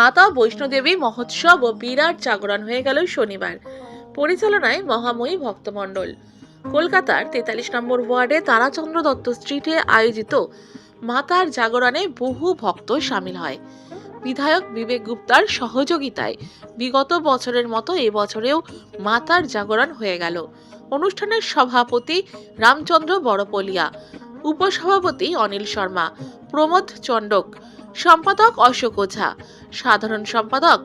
মাতা, বৈষ্ণোদেবী, মহোৎসব ও বিরাট জাগরণ হয়ে গেল শনিবার। পরিচালনায় মহাময়ী ভক্তমণ্ডল। কলকাতার তেতাল্লিশ নম্বর ওয়ার্ডে তারাচন্দ্র দত্ত স্ট্রিটে আয়োজিত মাতার জাগরণে বহু ভক্ত সামিল হয়। বিধায়ক বিবেক গুপ্তার সহযোগিতায় বিগত বছরের মতো এবছরেও মাতার জাগরণ হয়ে গেল। অনুষ্ঠানের সভাপতি রামচন্দ্র বড়পলিয়া, উপসভাপতি অনিল শর্মা, প্রমোদ চণ্ডক সম্পাদক অশোক ওঝা, সাধারণ সম্পাদক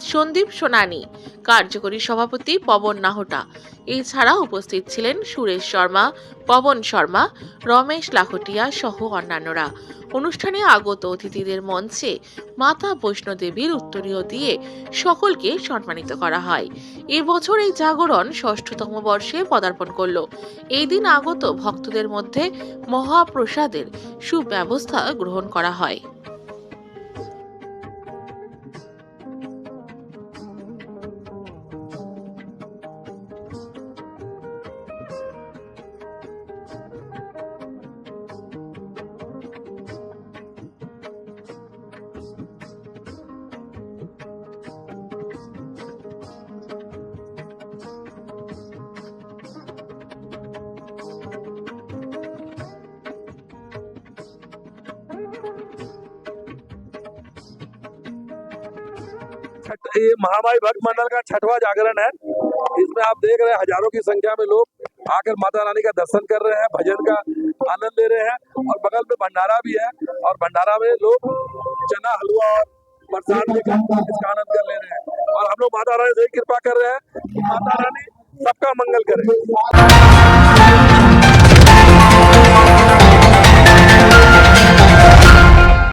সন্দীপ সোনানি, কার্যকরী সভাপতি পবন নাহটা। এছাড়া উপস্থিত ছিলেন সুরেশ শর্মা, পবন শর্মা, রমেশ লাখটিয়া সহ অন্যান্যরা। অনুষ্ঠানে আগত অতিথিদের মঞ্চে মাতা বৈষ্ণোদেবীর উত্তরীয় দিয়ে সকলকে সম্মানিত করা হয়। এবছর এই জাগরণ ষষ্ঠতম বর্ষে পদার্পণ করল। এই দিন আগত ভক্তদের মধ্যে মহাপ্রসাদের সুব্যবস্থা গ্রহণ করা হয়। छठ ये महामाई भक्त मंडल का छठवा जागरण है। इसमें आप देख रहे हैं हज़ारों की संख्या में लोग आकर माता रानी का दर्शन कर रहे हैं, भजन का आनंद ले रहे हैं और बगल में भंडारा भी है और भंडारा में लोग चना, हलवा और प्रसाद इसका आनंद कर ले रहे हैं। और हम लोग माता रानी से कृपा कर रहे हैं माता रानी सबका मंगल करे।